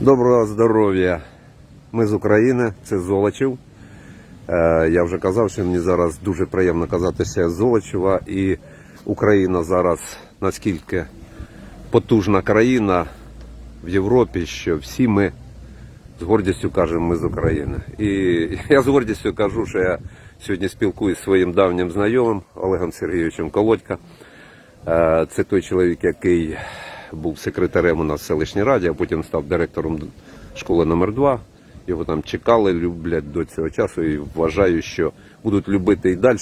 Доброго здоров'я. Ми з України, це Золочів. Е, Я вже казав, що мені зараз дуже приємно казати, що я з Золочева. І Україна зараз наскільки потужна країна в Європі, що всі ми з гордістю кажемо, ми з України. І я з гордістю кажу, що я сьогодні спілкуюся зі своїм давнім знайомим Олегом Сергійовичем Колодька. Е, Це той чоловік, який був секретарем у нас в селищній раді, а потім став директором школи номер 2 Його там чекали, люблять до цього часу і вважаю, що будуть любити і далі.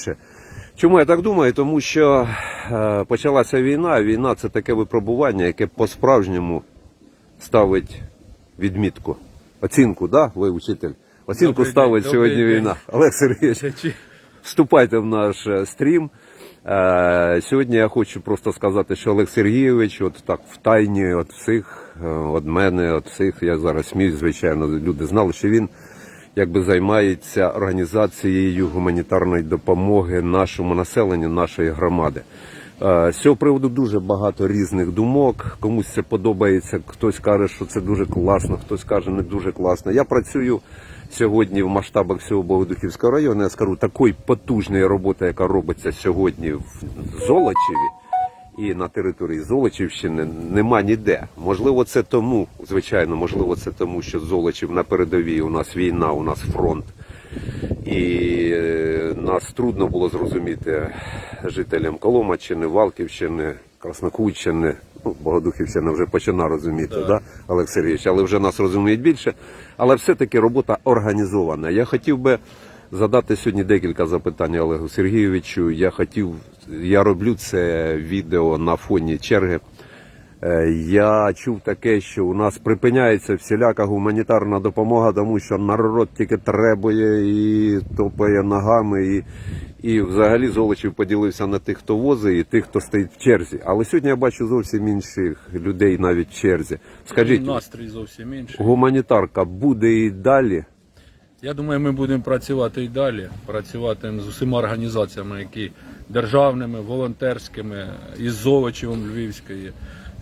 Чому я так думаю? Тому що е, почалася війна. Війна це таке випробування, яке по-справжньому ставить відмітку. Оцінку, да, ви учитель? Оцінку Добрий ставить день, сьогодні війна. Олег Сергійович, вступайте в наш е, стрім. Е, Сьогодні я хочу просто сказати, що Олег Сергійович, от так в тайні від всіх, е, від мене, від всіх, я зараз сміюсь, звичайно, люди знали, що він якби займається організацією гуманітарної допомоги нашому населенню, нашої громади. Е, З цього приводу дуже багато різних думок. Комусь це подобається, хтось каже, що це дуже класно, хтось каже, не дуже класно. Я працюю сьогодні в масштабах всього Богодухівського району. Я скажу, такої потужної роботи, яка робиться сьогодні в Золочеві і на території Золочівщини, нема ніде. Можливо, це тому, звичайно, можливо, це тому, що Золочів на передовій, у нас війна, у нас фронт. І е, нас трудно було зрозуміти жителям Коломаччини, Валківщини, Краснокутщини, ну, Богодухівщина вже починає розуміти, да. Олег Сергійович, але вже нас розуміють більше. Але все-таки робота організована. Я хотів би задати сьогодні декілька запитань Олегу Сергійовичу. Я хотів, я роблю це відео на фоні черги. Е, Я чув таке, що у нас припиняється всіляка гуманітарна допомога, тому що народ тільки требує і топає ногами, і, і взагалі Золочів поділився на тих, хто возить, і тих, хто стоїть в черзі. Але сьогодні я бачу зовсім інших людей навіть в черзі. Скажіть, настрій зовсім інший. гуманітарка буде і далі? Я думаю, ми будемо працювати і далі, працювати з усіма організаціями, які державними, волонтерськими, із Золочевом Львівської,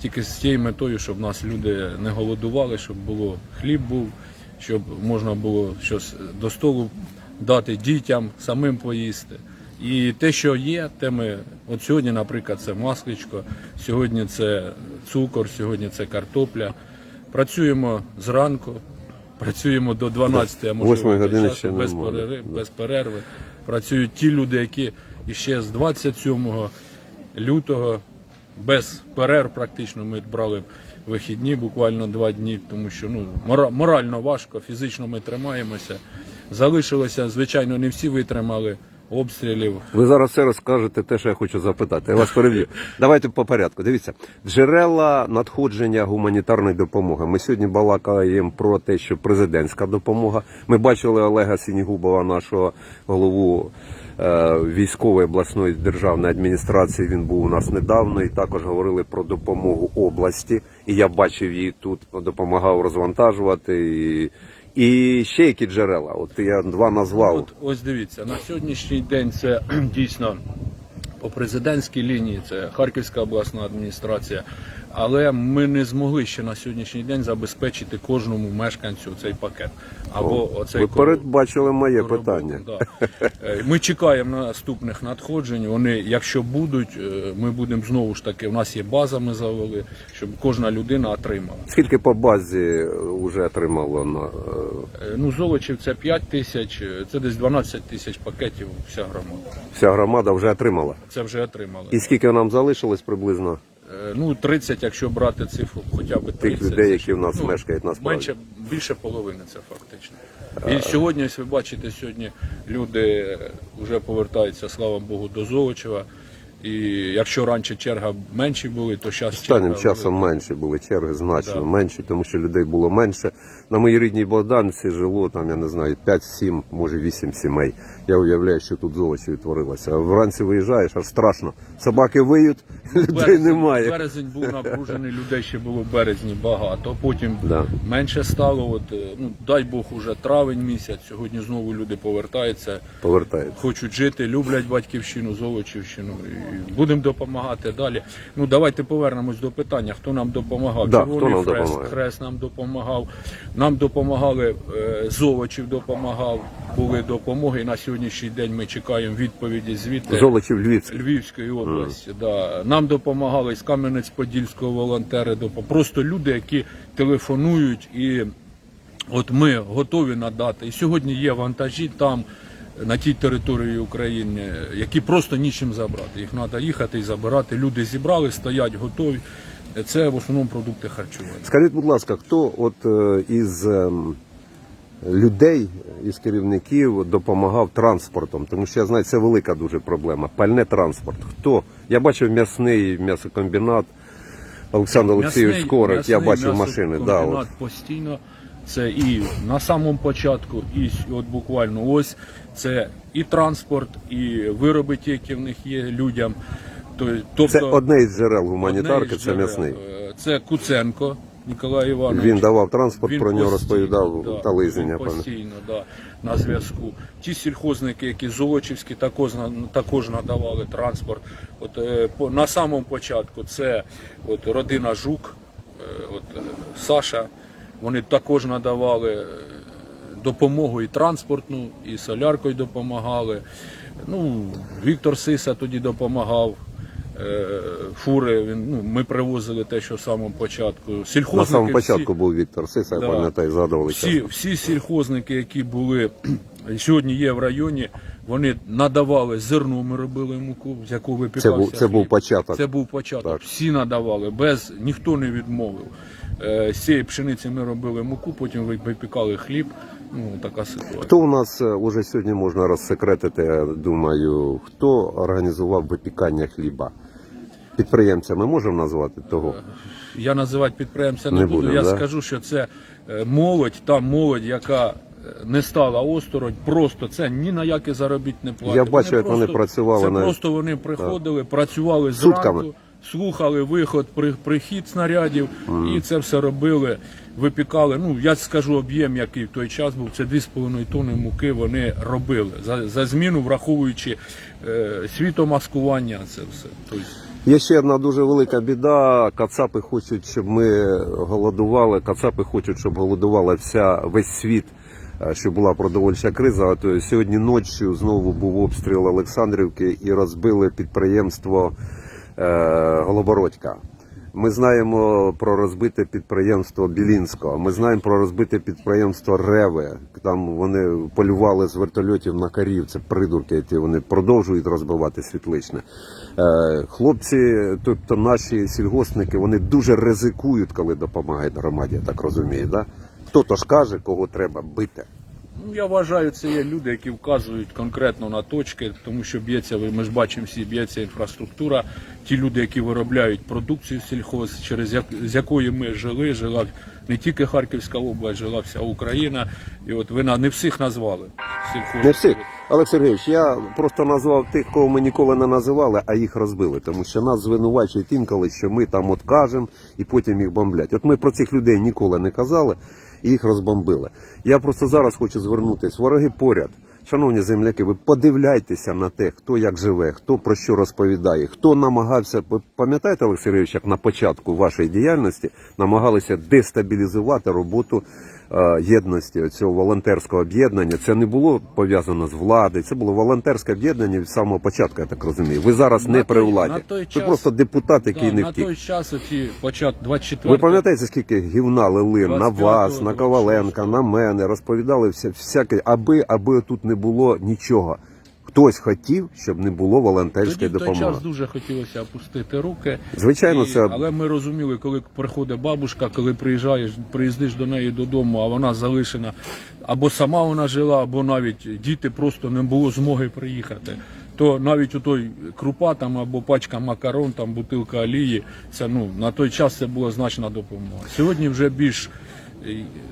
тільки з тією метою, щоб нас люди не голодували, щоб було хліб був, щоб можна було щось до столу дати дітям, самим поїсти. І те, що є, те ми от сьогодні, наприклад, це масличко, сьогодні це цукор, сьогодні це картопля. Працюємо зранку, працюємо до 12, а години часу, ще без, перерив, без перерви. Працюють ті люди, які ще з 27 лютого без перерв практично ми брали вихідні, буквально два дні, тому що ну, мора- морально важко, фізично ми тримаємося. Залишилося, звичайно, не всі витримали обстрілів. Ви зараз все розкажете те, що я хочу запитати. Я вас переб'ю. Давайте по порядку. Дивіться, джерела надходження гуманітарної допомоги. Ми сьогодні балакаємо про те, що президентська допомога. Ми бачили Олега Сінігубова, нашого голову е, військової обласної державної адміністрації. Він був у нас недавно і також говорили про допомогу області. І я бачив її тут, допомагав розвантажувати. І, і ще які джерела. От я два назвав. От ось дивіться, на сьогоднішній день це дійсно по президентській лінії, це Харківська обласна адміністрація. Але ми не змогли ще на сьогоднішній день забезпечити кожному мешканцю цей пакет. Або оцей Ви короб- передбачили моє коробок, питання. да. Е, Ми чекаємо наступних надходжень. Вони, якщо будуть, е, ми будемо знову ж таки. У нас є база, ми завели, щоб кожна людина отримала. Скільки по базі вже отримало на е, Е, Ну, Золочів це 5 тисяч, е, це десь 12 тисяч пакетів вся громада. вся громада вже отримала? Це вже отримали. І скільки нам залишилось приблизно Е, Ну, 30, якщо брати цифру, хоча б 30. тих людей, які в нас ну, мешкають насправді? Менше, більше половини це фактично. І сьогодні, ось ви бачите, сьогодні люди вже повертаються, слава Богу, до Золочева. І якщо раніше черга менші були, то зараз Останнім часом менше були черги, значно Да. менші, тому що людей було менше. На моїй рідній Богданці жило там, я не знаю, 5-7, може 8 сімей. Я уявляю, що тут золочі відтворилося. Вранці виїжджаєш, аж страшно. Собаки виють, людей немає. Березень був напружений, людей ще було в березні багато. Потім Да. менше стало. От, е, ну, дай Бог, уже травень місяць. Сьогодні знову люди повертаються. Повертається. хочуть жити, люблять батьківщину, Золочівщину. І будемо допомагати далі. Ну давайте повернемось до питання, хто нам допомагав. Да, Червоний хто нам Хрест, допомагає? Хрест нам допомагав. Нам допомагали е, Золочів допомагав, були допомоги. І на сьогоднішній день ми чекаємо відповіді звідти. Золочів Львівський. Львівської області. Да. Нам допомагали з Кам'янець-Подільського волонтери, просто люди, які телефонують, і от ми готові надати. І сьогодні є вантажі там. На тій території України, які просто нічим забрати. Їх треба їхати і забирати. Люди зібрали, стоять готові. Це в основному продукти харчування. Скажіть, будь ласка, хто от е, із ем, людей, із керівників допомагав транспортом? Тому що я знаю, це велика дуже проблема. Пальне транспорт. Хто? Я бачив м'ясний м'ясокомбінат. Олександр Олексійович Скорик, я бачив машини. Да, от. постійно. Це і на самому початку, і от буквально ось це і транспорт, і вироби, ті, які в них є людям. Тобто Це одне із джерел гуманітарки, із це джерел. м'ясний. Е, Це Куценко Ніколай Іванович. Він давав транспорт, Він про нього постійно, розповідав да, Тализин, він постійно да, на зв'язку. Ті сільхозники, які Золочівські, також, також надавали транспорт. От, е, по, на самому початку це от, родина Жук, е, от, Саша, вони також надавали е, допомогу і транспортну, і соляркою допомагали. Ну, Віктор Сиса тоді допомагав. е, Фури, він, ну, ми привозили те, що в самому початку. На Сільхозники самому всі- початку був Віктор Сиса, я Да. пам'ятаю, згадували. всі, всі сільхозники, які були сьогодні є в районі, вони надавали зерно, ми робили муку, з якого Це був, це був хліб. початок. Це був початок. Так. Всі надавали, без ніхто не відмовив. Е, З цієї пшениці ми робили муку, потім ви- випікали хліб. Ну така ситуація. Хто у нас е, уже сьогодні можна розсекретити, я думаю, хто організував випікання хліба? Підприємця ми можемо назвати того? Я називати підприємця не, Не буду. будемо, Я да? скажу, що це е, молодь, та молодь, яка е, не стала осторонь, просто це ні на яке заробітне плату. Я бачу, як вони працювали Це на- просто вони приходили, працювали Сутками. зранку, слухали виход, при, прихід снарядів, і це все робили. Випікали. Ну я скажу об'єм, який в той час був. Це 2,5 тонни муки. Вони робили за, за зміну, враховуючи е, світомаскування. Це все. Тобто, Є ще одна дуже велика біда. Кацапи хочуть, щоб ми голодували. Кацапи хочуть, щоб голодувала вся весь світ, е, щоб була продовольча криза. От е, сьогодні ночі знову був обстріл Олександрівки і розбили підприємство е, Голобородька. Ми знаємо про розбите підприємство Білінського. Ми знаємо про розбите підприємство Реве. Там вони полювали з вертольотів на корів. Це придурки, ті вони продовжують розбивати світличне. Хлопці, тобто наші сільгоспники, вони дуже ризикують, коли допомагають громаді. Я так розумію. Да? Хто то ж каже, кого треба бити. Ну, я вважаю, це є люди, які вказують конкретно на точки, тому що б'ється, ми ж бачимо всі, б'ється інфраструктура. Ті люди, які виробляють продукцію сільхоз, через як, з якої ми жили, жила не тільки Харківська область, жила вся Україна. І от ви на не всіх назвали. Сільхоз. Не всіх. Олег Сергійович, я просто назвав тих, кого ми ніколи не називали, а їх розбили. Тому що нас звинувачують інколи, що ми там от кажемо і потім їх бомблять. От ми про цих людей ніколи не казали і їх розбомбили. Я просто зараз хочу звернутися. Вороги поряд. Шановні земляки, ви подивляйтеся на те, хто як живе, хто про що розповідає, хто намагався. Пам'ятаєте, Олексій Сергійович, як на початку вашої діяльності намагалися дестабілізувати роботу єдності цього волонтерського об'єднання. Це не було пов'язано з владою, це було волонтерське об'єднання від самого початку, я так розумію. Ви зараз На не при владі. той Ви час- просто депутат, який Да, не на той час оці почат 24 Ви пам'ятаєте, скільки гівна лили на вас, на Коваленка, на мене, розповідали все всяке, аби, аби тут не було нічого. Хтось хотів, щоб не було волонтерської Тоді в той час дуже хотілося опустити руки. Звичайно, І- це Але ми розуміли, коли приходить бабушка, коли приїжджаєш, приїздиш до неї додому, а вона залишена, або сама вона жила, або навіть діти просто не було змоги приїхати. То навіть у той крупа там або пачка макарон, там бутилка олії, це ну на той час це була значна допомога. Сьогодні вже більш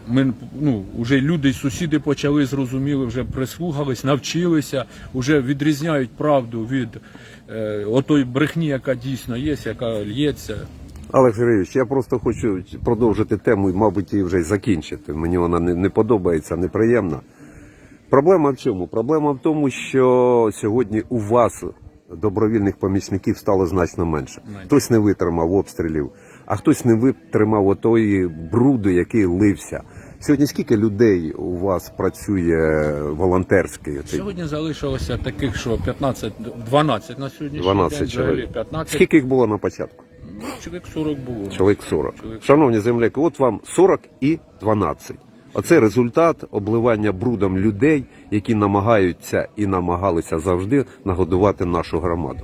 ми ну вже люди, сусіди почали зрозуміли, вже прислухались, навчилися, вже відрізняють правду від е, отої брехні, яка дійсно є, яка лється. Олег Сергійович, я просто хочу продовжити тему і, мабуть, її вже й закінчити. Мені вона не, не подобається, неприємна. Проблема в чому? Проблема в тому, що сьогодні у вас добровільних помічників стало значно менше. Менше. Хтось не витримав обстрілів, а хтось не витримав отої бруду, який лився. Сьогодні скільки людей у вас працює волонтерський? Сьогодні залишилося таких, що 15, 12 на сьогоднішній 12 день, взагалі чоловік. 15, Скільки їх було на початку? ну, чоловік 40 було. Чоловік 40. Чоловік Шановні земляки, от вам 40 і 12. Оце результат обливання брудом людей, які намагаються і намагалися завжди нагодувати нашу громаду.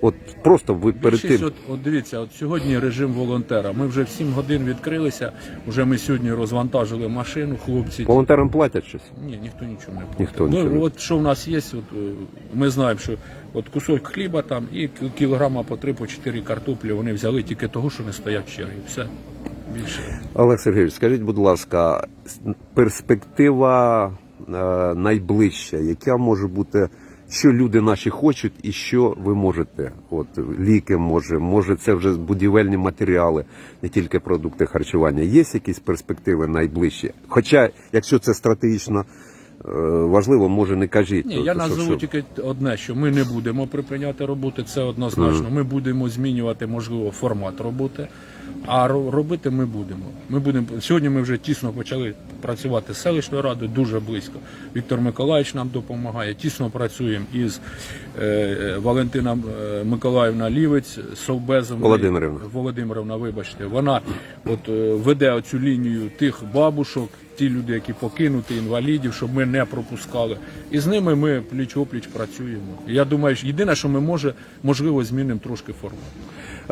От просто ви перед Більшість, тим. от, от дивіться, от сьогодні режим волонтера. Ми вже в 7 годин відкрилися. Вже ми сьогодні розвантажили машину, хлопці. Волонтерам платять щось? Ні, ніхто нічого не платить. Ніхто ну, нічого не- от що в нас є, от, е, ми знаємо, що от кусок хліба там і кілограма по 3 по 4 картоплі вони взяли тільки того, що не стоять черги. Все більше. Олег Сергійович, скажіть, будь ласка, перспектива е, найближча, яка може бути, що люди наші хочуть і що ви можете? От ліки може, може це вже будівельні матеріали, не тільки продукти харчування. Є якісь перспективи найближчі? Хоча, якщо це стратегічно е, важливо, може не кажіть. Ні, То- я то назову що? тільки одне, що ми не будемо припиняти роботи, це однозначно. Ми будемо змінювати, можливо, формат роботи, а ро- робити ми будемо. Ми будемо сьогодні. Ми вже тісно почали працювати з селищною радою, дуже близько. Віктор Миколаївич нам допомагає. Тісно працюємо із е, Валентина е, Миколаївна Лівець, Совбезом Володимирівна. Володимировна, вибачте, вона от е, веде оцю лінію тих бабушок, ті люди, які покинуті, інвалідів, щоб ми не пропускали. І з ними ми пліч опліч працюємо. Я думаю, що єдине, що ми може, можливо, змінимо трошки форму.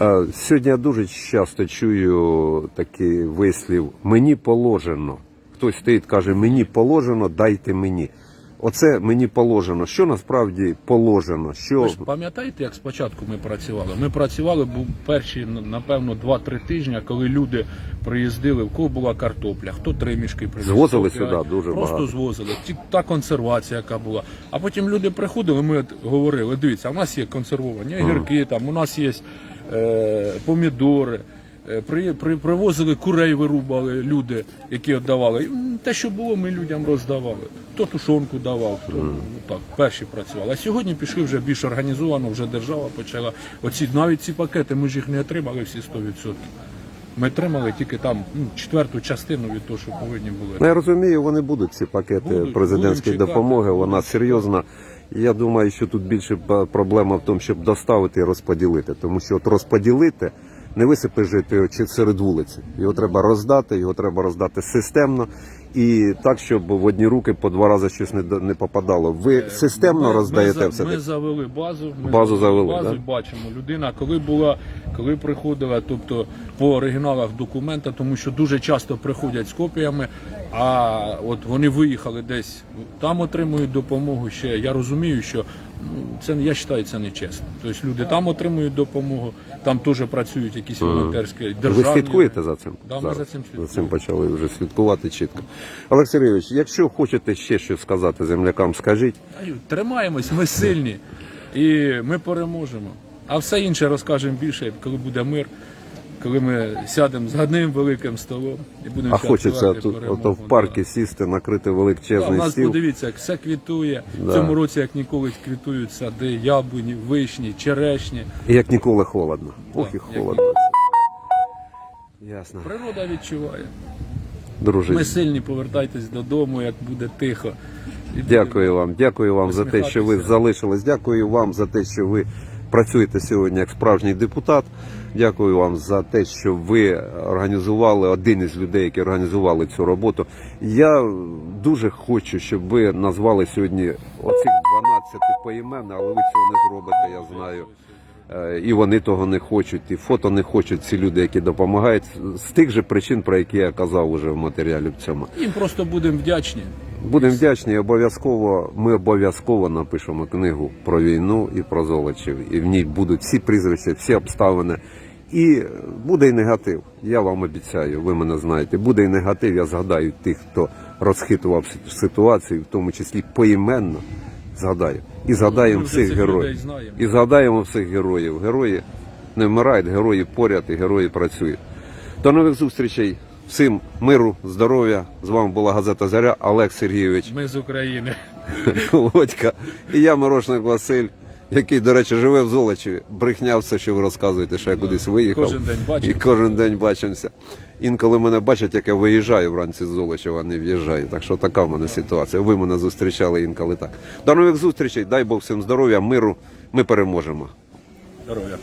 Е, Сьогодні я дуже часто чую такий вислів мені положено. Хтось стоїть, каже, мені положено, дайте мені. Оце мені положено. Що насправді положено? Що Ви ж пам'ятаєте, як спочатку ми працювали? Ми працювали перші, напевно, 2-3 тижні, коли люди приїздили, в кого була картопля, хто три мішки привіз. Звозили сюди дуже Просто багато. звозили. Ті- Та консервація, яка була. А потім люди приходили, ми говорили, дивіться, у нас є консервовані огірки, там, у нас є помідори. Е, При, при, привозили курей, вирубали люди, які віддавали. Те, що було, ми людям роздавали. Хто тушонку давав, хто ну, так, перші працювали. А сьогодні пішли вже більш організовано, вже держава почала. Оці навіть ці пакети, ми ж їх не отримали всі 100%. Ми отримали тільки там ну, четверту частину від того, що повинні були. Ну, я розумію, вони будуть ці пакети Будуть, президентської чекати. допомоги. Вона серйозна. Я думаю, що тут більше проблема в тому, щоб доставити і розподілити. Тому що от розподілити не висипи жити чи серед вулиці. Його треба роздати, його треба роздати системно і так, щоб в одні руки по два рази щось не, не попадало. Ви системно Е, Ми- роздаєте ми, все Ми завели базу. Ми Базу завели, базу, да? бачимо. Людина, коли була, коли приходила, тобто по оригіналах документа, тому що дуже часто приходять з копіями, а от вони виїхали десь, там отримують допомогу ще. Я розумію, що ну, це я вважаю, це нечесно. Тобто люди там отримують допомогу, там теж працюють якісь волонтерські Ви слідкуєте за цим? Да, ми за цим слідкуємо. За цим почали вже слідкувати чітко. Олег Сергійович, якщо хочете ще щось сказати землякам, скажіть. Тримаємось, ми сильні і ми переможемо. А все інше розкажемо більше, коли буде мир, коли ми сядемо з одним великим столом і будемо А хочеться тут ото в парку сісти, накрити Да, у величезний нас стіл. подивіться, як все квітує. Да. В цьому році, як ніколи, квітують сади, яблуні, вишні, черешні. І як ніколи холодно. Ох і як холодно. Ясно. Природа відчуває. Дружище. Ми сильні, повертайтесь додому, як буде тихо. І Дякую вам, дякую вам за те, що ви залишились. Дякую вам за те, що ви працюєте сьогодні як справжній депутат. Дякую вам за те, що ви організували один із людей, які організували цю роботу. Я дуже хочу, щоб ви назвали сьогодні оцих 12 поіменно, але ви цього не зробите, я знаю. Е, І вони того не хочуть, і фото не хочуть ці люди, які допомагають з тих же причин, про які я казав уже в матеріалі в цьому. Їм просто будемо вдячні. Будемо вдячні. і Обов'язково ми обов'язково напишемо книгу про війну і про золочів. І в ній будуть всі прізвища, всі обставини. І буде і негатив. Я вам обіцяю, ви мене знаєте. Буде і негатив. Я згадаю тих, хто розхитував ситуацію, в тому числі поіменно. Згадаю. І згадаємо всіх героїв. І згадаємо всіх героїв. Герої не вмирають, герої поряд і герої працюють. До нових зустрічей. Всім миру, здоров'я. З вами була газета Заря Олег Сергійович Ми з України. Володька і я, Мирошник Василь. Який, до речі, живе в Золочеві. Брехня все, що ви розказуєте, що я кудись виїхав. Кожен день І кожен день бачимося. Інколи мене бачать, як я виїжджаю вранці з Золочева, а не в'їжджаю. Так що така в мене ситуація. Ви мене зустрічали інколи так. До нових зустрічей, дай Бог всім здоров'я, миру. Ми переможемо. Здоров'я.